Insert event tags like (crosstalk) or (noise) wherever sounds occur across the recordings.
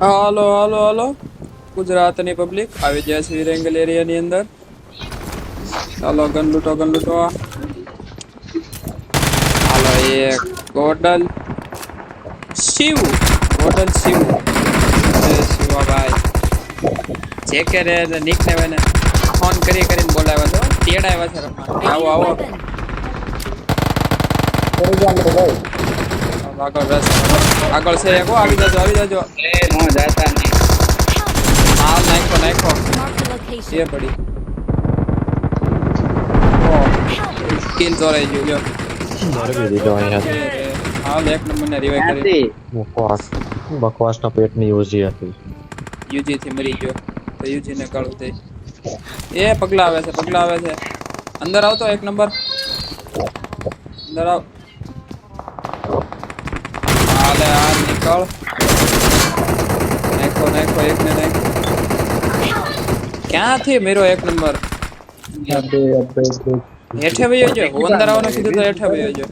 હાલો હાલો હાલો. ગુજરાતની પબ્લિક આવી જાય છે વિરેંગલ એરિયાની અંદર. ચાલો ગન લૂંટો ગન લૂંટો. હાલો એક ગોડલ શિવ ગોડલ શિવ. શિવાભાઈ. જે કે રે નીક ને એને ફોન કરી કરીને બોલાવ્યો તો તેડ તેડાવ્યા છે રમવા. આવો આવો. આગળ રસ. આગળ છે એક હો, આવી જાજો આવી જાજો. એ નો જાતા નહીં. આ નાખો નાખો. Location. પડી. સ્કિલ ચોરાઈ ગયું લ્યો મરવી દીધો અહીંયા હાલ એક નંબરને રિવાઇવ કરી. બકવાસ. બકવાસના પેટની યુજી હતી. યુજી થી મરી ગયો. તો યુજી ને કાળું થઈ. એ પગલા આવે છે પગલા આવે છે. અંદર આવતો એક નંબર. અંદર આવ. હાલે હાલ નીકળ નાખો નાખો એક ને નાખો ક્યાંથી મેરો એક નંબર હેઠે વયો જો અંદર આવવાનું કીધું તો હેઠે વયો જો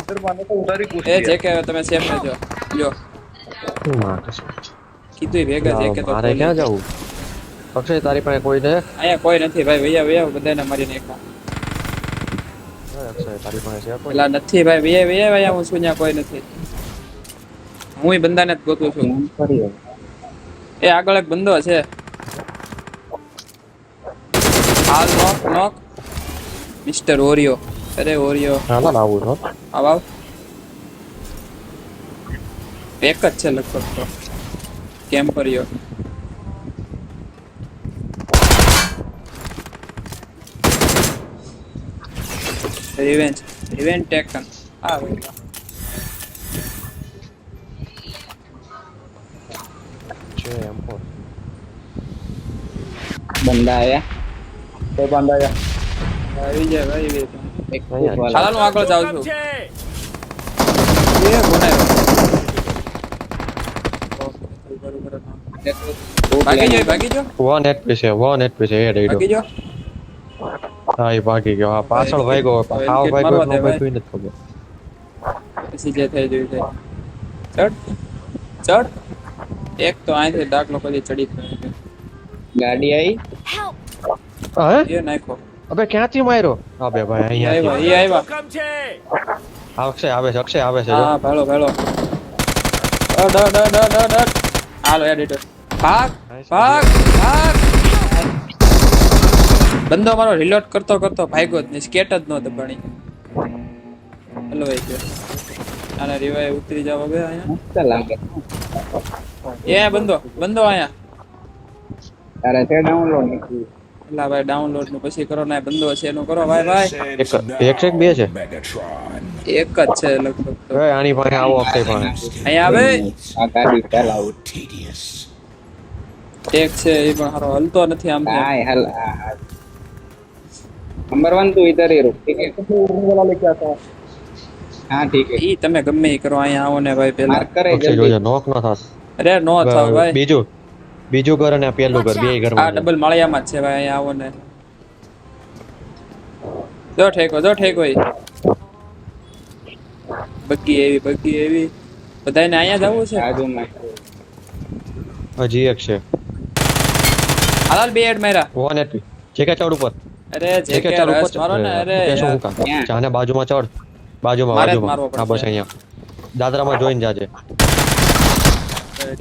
એ જે કે તમે લ્યો શું માટે છે કીધું ભેગા છે કે તો મારે ક્યાં જવું અક્ષય તારી પાસે કોઈ છે અહીંયા કોઈ નથી ભાઈ વૈયા વૈયા બધાને મારી નાખ્યા અક્ષય તારી પાસે છે કોઈ નથી ભાઈ વૈયા વૈયા વૈયા હું છું ત્યાં કોઈ નથી હું બંદાને જ ગોતું છું. એ આગળ એક બંદો છે. હાલ નોક નોક. મિસ્ટર ઓરિયો અરે ઓરિયો હાલો આવું છો આવ આવ. એક જ છે લગભગ તો. કેમ્પરિયો રિવેન્જ રિવેન્જ ટેકન આ ભાઈ છે એમ પણ બંદા આયા કોઈ બંદા આયા આવી જાય ભાઈ આવી જાય. એક અહીંયા. ફૂટવાળા. હાલ આગળ જાવ છું. એ ગુનાયો ભાગી જાઓ ભાગી જાઓ વન એટ પી છે વન એટ પી છે એ ભાગી ડેડો હા એ ભાગી ગયો. હા પાછળ ભાગ્યો હવે હાવ ભાગ્યો નો ભાગ્યો ઈ નથી ખબર. પછી જે થઈ જોયું થાય. ચડ. ચડ. એક તો અહીંથી દાખલો પછી ચડી થયો ગાડી આવી! હે એ નાખો અબે ક્યાંથી માર્યો? અબે ભાઈ આવ્યા અહીંયા એ આવ્યા અક્ષય આવે છે અક્ષય આવે છે હા ભાળો ભાળો ડ ડ ડ ડ ડ હાલો એડિટર ભાગ ભાગ ભાગ. બંદો મારો રિલોડ કરતો કરતો ભાગ્યો જ નહીં. સ્કેટ જ નો દબાણી હલો ભાઈ ગયો આના રિવાય ઉતરી જાવ હવે અહીંયા. મસ્ત લાગે. એ બંદો બંદો અહીંયા. તારે છે ડાઉનલોડ નથી. એટલે ભાઈ ડાઉનલોડનું પછી કરો ના બંધો છે એનું કરો ભાઈ ભાઈ. એક એક બે છે? એક જ છે લગભગ હવે આની પાસે આવો અક્ષય પણ. અહીં આવે? આ ગાડી ચલાવ એક છે એ પણ હારો હલતો નથી આમ હાય હલ નંબર 1 તું ઇધર હી ઠીક હે તું બોલા લે હા ઠીક હે ઈ તમે ગમે ઈ કરો અહીંયા આવો ને ભાઈ પેલા. માર્ક કરે જલ્દી. નોક ન થાસ અરે નો થાવ ભાઈ. બીજું? બીજું ઘર અને પહેલું ઘર બે ઘર આ ડબલ માળિયામાં છે ભાઈ આવો ને. જો ઠેકો જો ઠેકો બકી એવી બકી એવી. બધાને અહીંયા જવું છે? હજી એક છે. હાલ બે હેડ માર્યા. વન એટપી જેકે ચડ ઉપર. અરે જેકે ઉપર. મારો ને અરે શું કામ? ચાને બાજુમાં ચડ. બાજુમાં બાજુમાં. હા બસ અહીંયા. દાદરામાં જોઈન જાજે. એક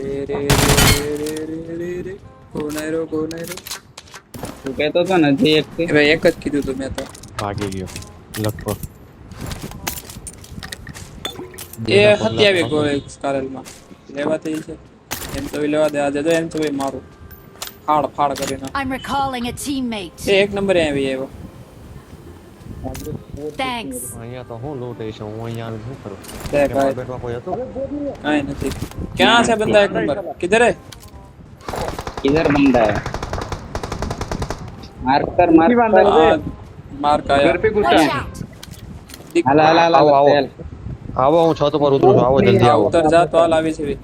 એ હતી આવી ગોળ કારેલમાં. લેવા એમ તો લેવા દે. આજે તો એમ તો મારું. ફાડ ફાડ કરીને. એક નંબર આવી આવ્યો. Thanks. અહીંયા તો હું લૂંટ છે હું અહીંયા આવીને શું કરું દેખ એમાં ભાઈ બેઠવા કોઈ હતું કાંઈ નથી ક્યાં છે બંદા એક નંબર કિધર હે इधर बंदा है मार्क कर मार्क कर આ માર્ક આયા Watch out! દીક- हला हला हला आओ, आओ। चल આવો હું છત ઉપર ઉતરું છું આવો જલ્દી આ આવો ઉતર જા તો હાલ આવી છે ભાઈ.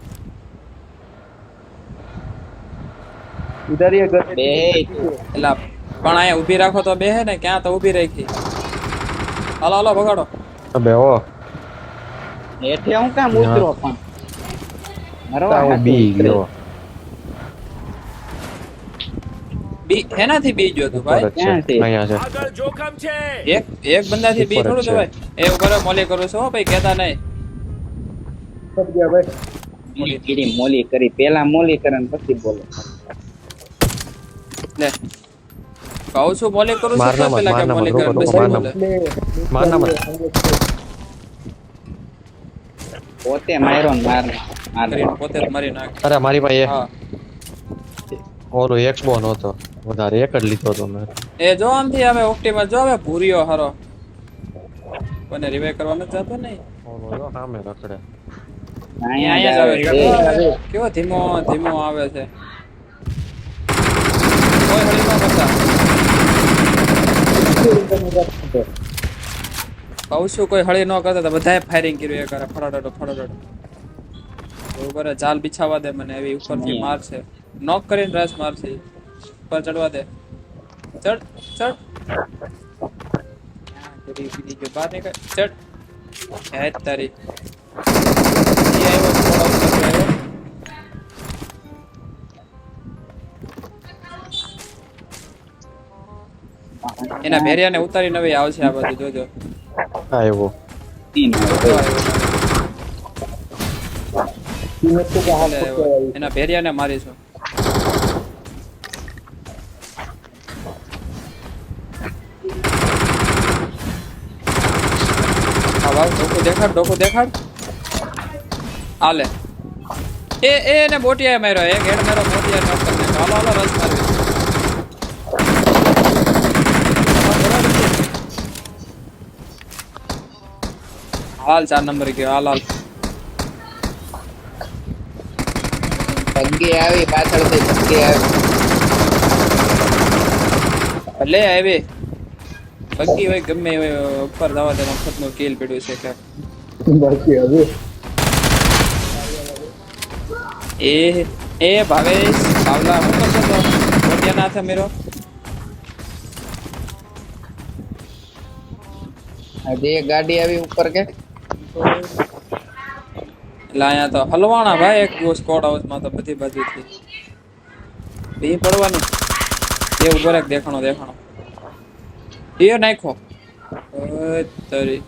इधर ये घर बे એલા પણ અહીંયા ઊભી રાખો તો બે હે ને ક્યાં તો ઊભી રાખી હાલો હાલો ભગાડો. અબે ઓ હેઠે હું કામ ઉતરો પણ. મરવા બી ગયો. બી એનાથી બી ગયો તું ભાઈ? અહીંયા છે. આગળ જોખમ છે. એક એક બંદાથી બી થોડું ભાઈ એ ઉપર મોલી કરો છો ભાઈ કેતા નહીં. સબ ગયા ભાઈ. મોલી કીડી મોલી કરી. પેલા મોલી કરે ને પછી બોલો. લે. કહું છો બોલે કરો છો મારના તો પેલા કે મારના મોલી રોકો, કરે રોકો, મારના. બોલે મારના માં પોતે માર્યો માર માર. પોતે મારી નાખ. અરે મારી પાસે હા. ઓલો એક્સ બોન હતો વધારે એક જ લીધો હતો મેં. એ જો આમથી હવે ઓક્ટીમાં જો હવે ભૂરિયો હારો. કોને રિવાઇવ કરવા નથી જતો નહીં ઓલો જો સામે રખડે. અહીંયા અહીંયા જ આવે. કેવો ધીમો ધીમો આવે છે. કોઈ હળી ન કરતા. કહું છું કોઈ હળી ન કરતા તો બધાએ ફાયરિંગ કર્યું એ કરે ફટાડો ફટાડો બરોબર જાલ બિછાવા દે મને એવી ઉપરથી મારશે નોક કરીને રસ મારશે. ઉપર ચડવા દે. ચડ ચડ. ક્યાં કરી બીજી જો બહાર નીકળ. ચડ. હે તારી. ઈ આવ્યો એના ભેરિયાને ઉતારી નવી આવશે આ બધું જોજો. હા એવો. એના ભેરિયાને મારીશું. ડોકું દેખાડ ડોકું દેખાડ. આલે. એ એ એને બોટિયા માર્યો એક હેડ માર્યો બોટિયા હાલો હાલો રસ મારવી હાલ ચાર નંબર ગયો હાલ હાલ. ભંગી આવી પાછળથી ભંગી આવી. લે આવી. ભંગી હોય ગમે હોય ઉપર જવા દે મફત નો કેલ પડ્યું છે કે બાકી હવે? એ એ ભાવેશ ભાવલા હું કરતો તો મોટિયા ના મેરો. આજે એક ગાડી આવી ઉપર કે? એટલે અહીંયા તો હલવાણા ભાઈ એક સ્કોડ હાઉસમાં તો બધી બાજુથી બે પડવાની. ઊભો રાખ દેખાણો દેખાણો. એ નાખો. તરી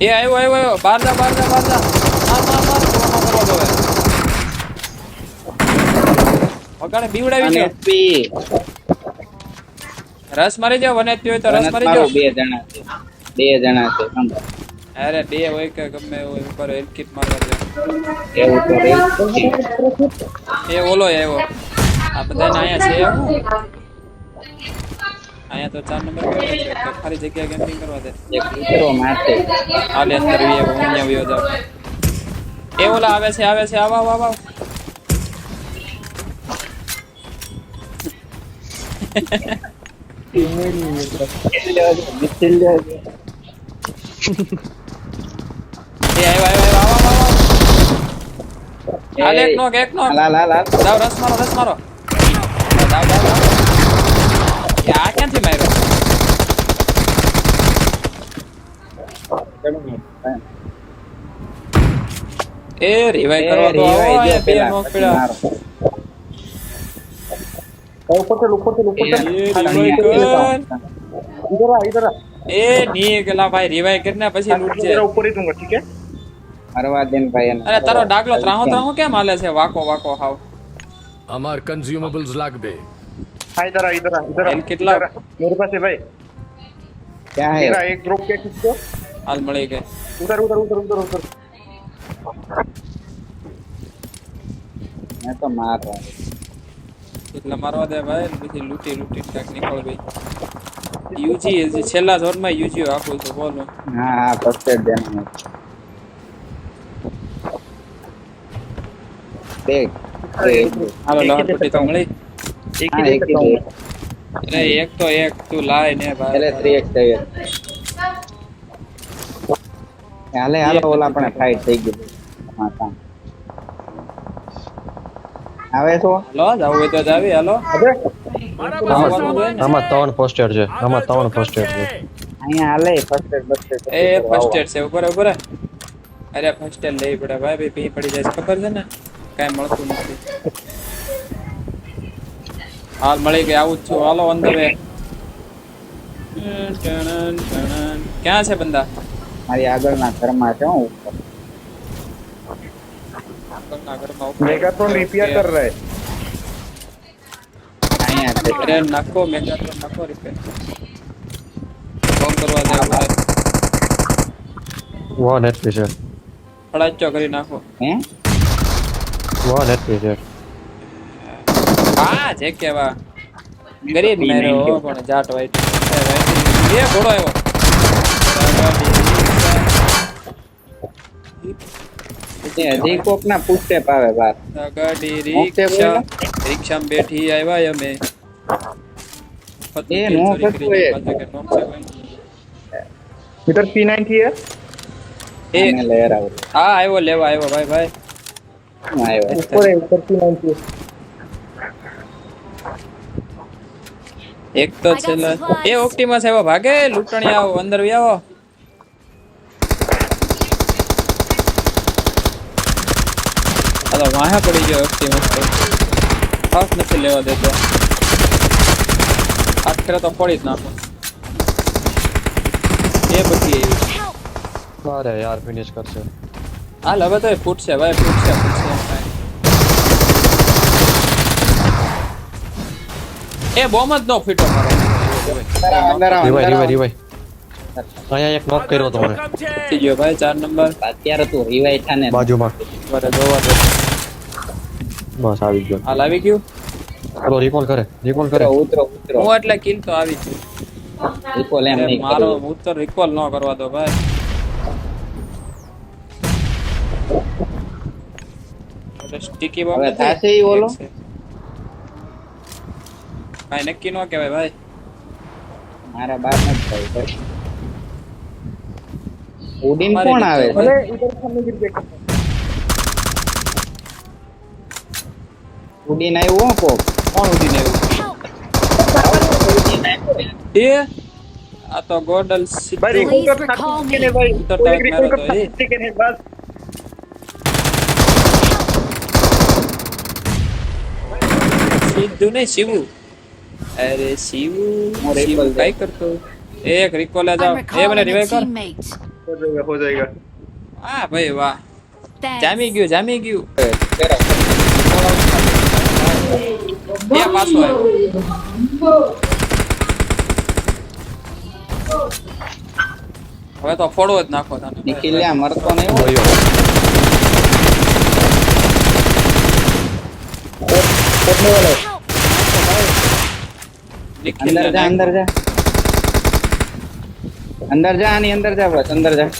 એ આવ્યો આવ્યો આવ્યો બહાર જા બહાર જા બહાર જા. માર માર માર કોનો કરો તો હવે. વગાડે બીવડાવી છે રસ મારી જાવ વને હોય તો રસ મારી જાવ. બે જણા બે જણા છે સમજો. અરે બે હોય કે ગમે હોય ઉપર હેલ્કીટ મારવા દે. એવું તો રે એ ઓલો આવ્યો. આ બધાને અહીંયા છે અહીંયા તો ચાર નંબર છે ખાલી જગ્યા ગેમિંગ કરવા દે. એક કૂતરો મારશે. આલે અંદર વી હું અહીંયા વ્યો જાઉં. એ ઓલા આવે છે આવે છે આવ આવ આવ આવ. (laughs) એ આવ્યો આવ્યો આવ્યો આવ આવ હાલ એક નોક એક નોક. હાલ હાલ હાલ જાવ રસ મારો રસ મારો. દાવ દાવ દાવ એ આ ક્યાંથી માર્યો? એ રિવાઇવ એ કરવા તો આવો ઉપર ઉપર ઉપર ઉપર ઉપર ઉપર ઉપર ઉપર મારો. એ ની કેલા ભાઈ રિવાઈ કરીને પછી લૂટ છે ઉપર હી દુંગા ઠીક હે મરવા દેન ભાઈ અરે તારો ડાગલો ત્રાહો ત્રાહો કેમ હાલે છે? વાકો વાકો હાવ. અમાર કન્ઝ્યુમેબલ્સ લાગબે હા ઇધર આ ઇધર આ ઇધર આ. કેટલા? મેરે પાસે ભાઈ. ક્યાં હે? મેરા એક ગ્રુપ કે કિસકો હાલ મળી ગયે ઉધર ઉતર ઉતર ઉતર ઉધર મેં તો માર રહ્યો એટલે મારવા દે ભાઈ પછી લૂટી લૂટી ટક નીકળ ગઈ યુજી જે છેલ્લા ધોરમાં યુજી આખું તો બોલો. હા હા ફર્સ્ટ એડ દેવાનું એક. થઈ હાલે હાલો ઓલા પણ ફાઈટ થઈ ગઈ માતા આવે છો હાલો જાવ તો જાવી હાલો. આમાં ત્રણ પોસ્ટેડ છે. આમાં ત્રણ પોસ્ટેડ છે. અહીંયા હાલે પોસ્ટેડ પોસ્ટેડ એ પોસ્ટેડ છે ઉપર ઉપર. અરે પોસ્ટેડ લઈ પડે. ભાઈ ભાઈ પી પડી જાય ખબર છે ને? કાઈ મળતું નથી. હાલ મળી ગઈ. આવું જ છું. હાલો અંદર વે ક્યાં છે બંદા? મારી આગળના ઘરમાં છે હું ઉપર. આગળના ઘરમાં ઉપર. રિપેર કર રહે. નાખો. નાખો રિપેર ફોન કરવા દે વન એચપી છે ફડાચ્યો કરી નાખો હે વન એચપી છે હા જે કેવા ગરીબ મેરો પણ જાટ વાઈટ એ ઘોડો આવ્યો હજી કોક ના પૂછતે પાવે બાર ગાડી રિક્ષા રિક્ષામાં બેઠી આવ્યા અમે. એ P90 એ. એ? લેયર આવ. હા આવ્યો લેવા આવ્યો ભાઈ ભાઈ. એક તો છેલ્લા. એ ઓપ્ટિમસ આવ્યો ભાગે. લૂંટણી આવો અંદર આવો અલા વાહે પડી ગયો ઓપ્ટિમસ તો ખાસ નથી લેવા દેતો. આખરે તો ફોડી જ નાખો. એ બધી એવી. અરે યાર ફિનિશ કરશે. હાલ હવે તો એ ફૂટશે ભાઈ ફૂટશે ફૂટશે એ બોમ્બ જ નો ફીટો મારો. અંદર આવો, રિવાય અહીંયા એક નોક કર્યો તો થઈ ગયો ભાઈ ચાર નંબર. અત્યારે તું રિવાય થાને. બાજુમાં. બરાબર જોવા બસ આવી ગયો. હાલ આવી ગયું? બ્રો રિકોલ કરે રિકોલ કરે. ઉતરો ઉતરો હું એટલે કિલ તો આવી છું. રિકોલ એમ નહીં મારો હું રિકોલ ન કરવા દો ભાઈ. સ્ટીકી બોમ્બ હવે થાશે ઈ ઓલો? ભાઈ નક્કી નો કહેવાય ભાઈ. મારા બાપ ન થાય ભાઈ ઉડીન કોણ આવે અરે ઇધર સામે ગીર દેખો ઉડીન આવ્યો કોક? કોણ ઉડી આવ્યું? એ? આ તો ગોડલ ભાઈ રિકૂટર ખાતું કે ને ભાઈ. ઉતરતા મેરો તો એ. કે ને બસ. સિદ્ધુ ને શિવુ? અરે શિવુ શિવુ કઈ કરતો? એક રિકોલ જાઓ. એ મને રિવાઇવ કર. હો જાયેગા હો જાયેગા. આ ભાઈ વાહ. જામી ગયું જામી ગયું. બે પાછો આવ્યો. હવે તો ફોડવો જ નાખો તને. નિખિલ લ્યા મરતો નહીં હોય ગયો. વાળો અંદર જા અંદર જા. અંદર જા આની અંદર જા બસ અંદર જા.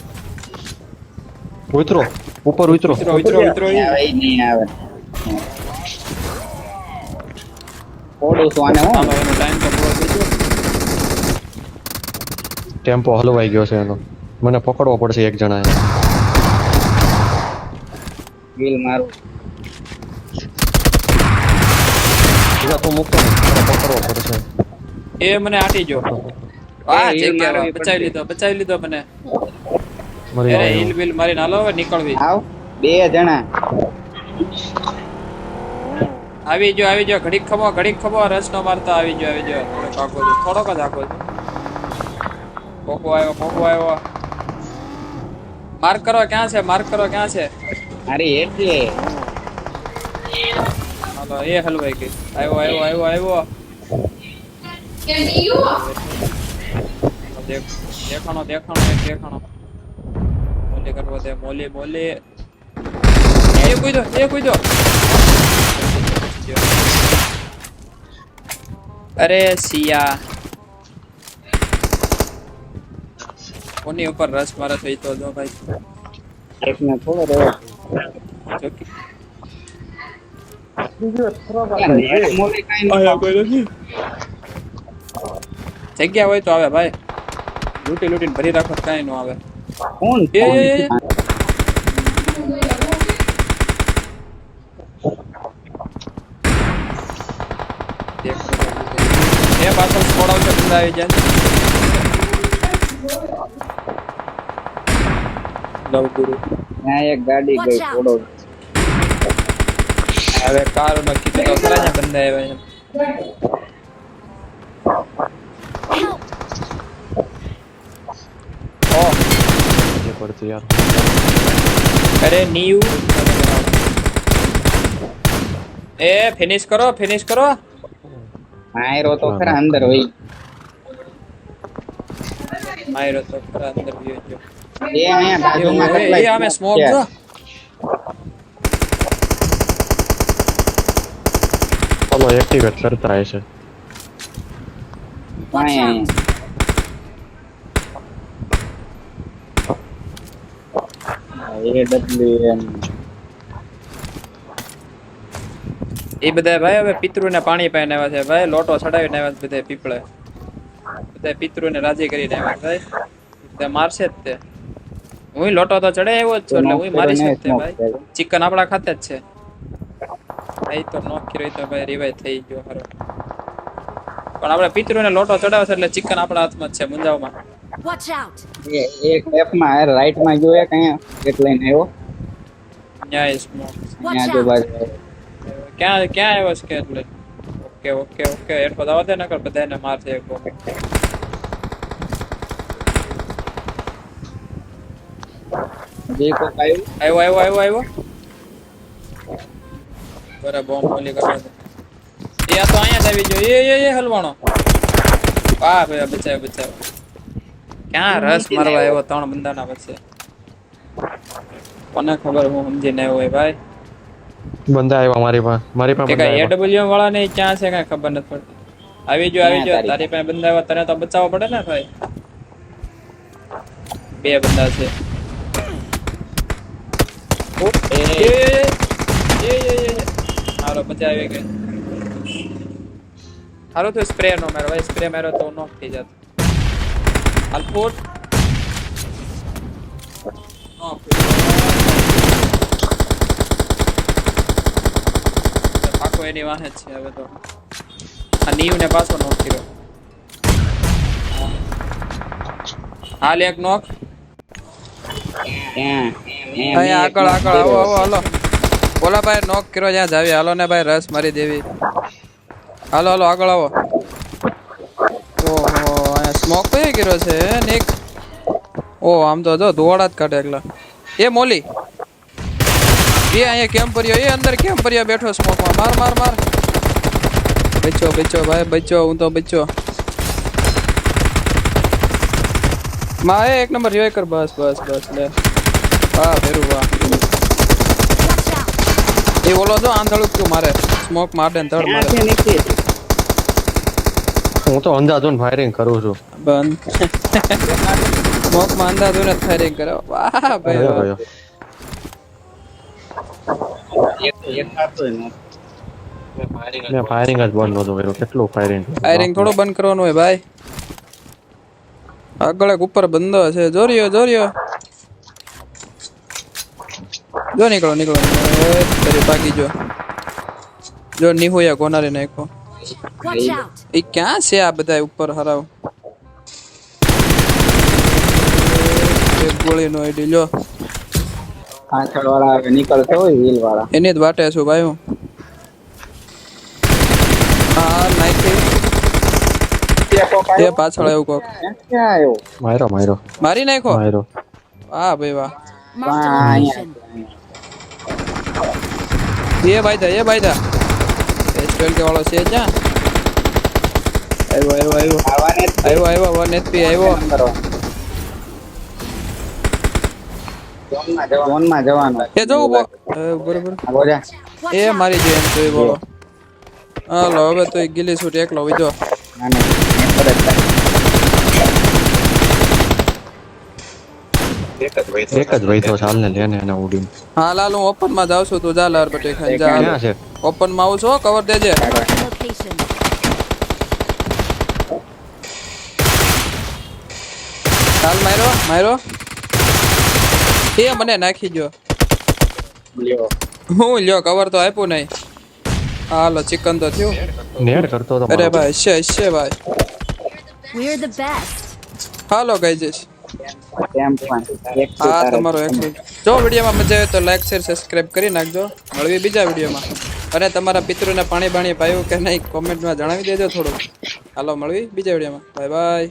ઉતરો. ઉપર ઉતરો. ઉતરો ઉતરો ઉતરો. આવે નહીં આવે. ઓડું છું આને હો ટાઈમ તો પૂરો થઈ ગયો ટેમ્પો હલવાઈ ગયો છે એનો. મને પકડવો પડશે એક જણાએ. વ્હીલ મારું. બીજા તું મૂકતો મને પકડવો પડશે. એ મને આટી ગયો. જે બચાવી લીધો બચાવી લીધો મને. મરી ગયો. હિલ બિલ મારી હાલો હવે નીકળવી. આવ બે જણા. આવી જો આવી જો ઘડીક ખમો ઘડીક ખમો રસ નો મારતા આવી જો આવી જો પાકો આખો થોડોક જ આખો છે પોકો આવ્યો પોકો આવ્યો. માર્ક કરો ક્યાં છે? માર્ક કરો ક્યાં છે? અરે એટલે હાલો એ હલવાઈ ગઈ. આવ્યો આવ્યો આવ્યો આવ્યો. દેખ- દેખાણો દેખાણો એક દેખાણો. મોલી કરવો દે મોલી મોલી. એ કૂદો એ કૂદો અરે સિયા કોની ઉપર રસ મારે થઈ તો જો ભાઈ. એકને થોડો રહ્યો. જગ્યા હોય તો આવે ભાઈ. લૂટી લૂંટીને ભરી રાખો કઈ નો ન આવે કોણ એ, એ, એ. એ પાછળ બધા આવી જાય. લવ ગુરુ. ત્યાં એક ગાડી ગઈ. થોડો હવે કાર નો કીધું તો ખરા ને બંદા આવ્યા! જે પડતું યાર અરે નીયુ એ ફિનિશ કરો ફિનિશ કરો. માયરો તો ખરા અંદર હોય. માયરો તો ખરા અંદર ગયો ગયો. એ અહીંયા બાજુમાં એ, એ અમે સ્મોક જો ઓલો એક્ટિવેટ કરતા હશે. AWM. એ બધા ભાઈ હવે પિતૃને પાણી પાઈને આવ્યા છે ભાઈ લોટો ચડાવીને આવ્યા છે બધા પીપળે બધા પિતૃને રાજી કરીને આવ્યા ભાઈ. તે મારશે જ તે. હું લોટો તો ચડે એવો જ છું એટલે હું મારી જ ભાઈ. ચિકન આપણા ખાતે જ છે. ભાઈ તો નોક કર્યો તો ભાઈ રિવાય થઈ ગયો હારો. પણ આપણે પિતૃને લોટો ચડાવે છે એટલે ચિકન આપણા હાથમાં જ છે મુંજાવમાં out! એ- એક લેફ્ટમાં રાઈટમાં ગયો એક અહીંયા એક લઈને આવ્યો. ન્યાય સ્મોક ન્યાય જો ભાઈ ક્યાં ક્યાં આવ્યો છે કે એટલે? Okay okay okay. એટલો દવા દે નકર બધાને મારશે એક કોક આવ્યું? આવ્યો આવ્યો આવ્યો બરાબર બોમ્બ ખોલી કરવા દે એ આ તો અહીંયા જ આવી ગયો. એ એ એ હલવાણો. વાહ ભાઈ બચાવ બચાવ ક્યાં રસ મારવા આવ્યો ત્રણ બંદાના વચ્ચે? કોને ખબર હું સમજીને આવ્યો ભાઈ. બંદા આવ્યા મારી પાસે. મારી પાસે કે એડબ્લ્યુ વાળા ને ક્યાં છે કઈ ખબર નથી પડતી. આવી જો આવી જો. તારી પાસે બંદા આવ્યા તને તો બચાવવો પડે ને ભાઈ. બે બંદા છે. એ, એ, એ. હાલો આવી ગઈ. હાલો તો સ્પ્રે નો મારો ભાઈ. સ્પ્રે મારો તો નોક થઈ જતો. અલ્પોટ knock. પાકો એની વાહે છે હવે તો. આ નીવ ને પાછો નોક કર્યો. હાલ એક નોક. અહીંયા આગળ આગળ, આવો આવો, હાલો. બોલા ભાઈ, નોક કર્યો જ્યાં જાવી. હાલો ને ભાઈ, રસ મારી દેવી. હાલો હાલો, આગળ આવો. ઓહો, અહીંયા સ્મોક કયો કર્યો છે નિક ઓ આમ તો જો ધોવાડા જ કાઢે એકલા. એ, મોલી. એ અહીંયા કેમ પર્યો એ અંદર કેમ પર્યો બેઠો સ્મોકમાં માર માર માર. બચો બચો ભાઈ બચો હું તો બચો માં એ એક નંબર રિવાઈ કર. બસ બસ બસ લે. વાહ ભેરું વાહ. એ ઓલો જો આંધળું તું મારે. સ્મોક મારે. ને ધડ મારે હું તો અંદાજો ફાયરિંગ કરું છું. બંધ. (laughs) સ્મોકમાં અંદાજો ને ફાયરિંગ કરો. વાહ ભાઈ મેં ફાયરિંગ જ બંધ નહોતું કર્યું. કેટલું ફાયરિંગ ફાયરિંગ થોડો બંધ કરવાનું હોય ભાઈ. આગળ એક ઉપર બંધો છે જોરિયો જોરિયો. જો નીકળો નીકળો તારી ભાગી જો. જો નિહોયા કોનારે નાખો! એ ક્યાં છે આ બધા ઉપર હરાવ? એક ગોળીનો આઈડી લ્યો. પાછળવાળા હવે નીકળતો હોય wheel વાળા એને જ વાટે છું ભાઈ હું. હા નાખી એ પાછળ આવ્યું કોક. ક્યાં આવ્યો? માર્યો માર્યો મારી નાખો માર્યો વાહ ભાઈ વાહ. એ ભાઈ દા એ ભાઈ દા. એસટ્વેલ કે વાળો છે ક્યાં આવ્યો આવ્યો આવ્યો. આવ્યો વન એચપી આવ્યો નંબર one. ઝોનમાં જવાનું. જવાનું. એ જો ઊભો. બરોબર. એ મારી જેમ તો એ બોલો. હાલો હવે તો ગીલી સૂટ એકલો વિજો. એક જ વૈથો ચાલ ને લેને એને ઉડીને. હા લાલ હું ઓપનમાં જાઉં છું તું જા લાર બટે ખાઈ જા. છે? ઓપનમાં આવું છો કવર દેજે. ચાલ માર્યો માર્યો. એ મને નાખી ગયો લ્યો. હું લ્યો કવર તો આપ્યું નહીં. હાલો ચિકન તો થયું. નેડ કરતો તો અરે ભાઈ છે છે ભાઈ. We are the best hello guys. હા તમારો એક જો વિડીયોમાં મજા આવે તો લાઈક શેર સબસ્ક્રાઇબ કરી નાખજો. મળવી બીજા વિડીયોમાં. અને તમારા પિતૃને પાણી બાણી પાયું કે નહીં કોમેન્ટમાં જણાવી દેજો થોડું હાલો મળવી બીજા વિડીયોમાં. Bye bye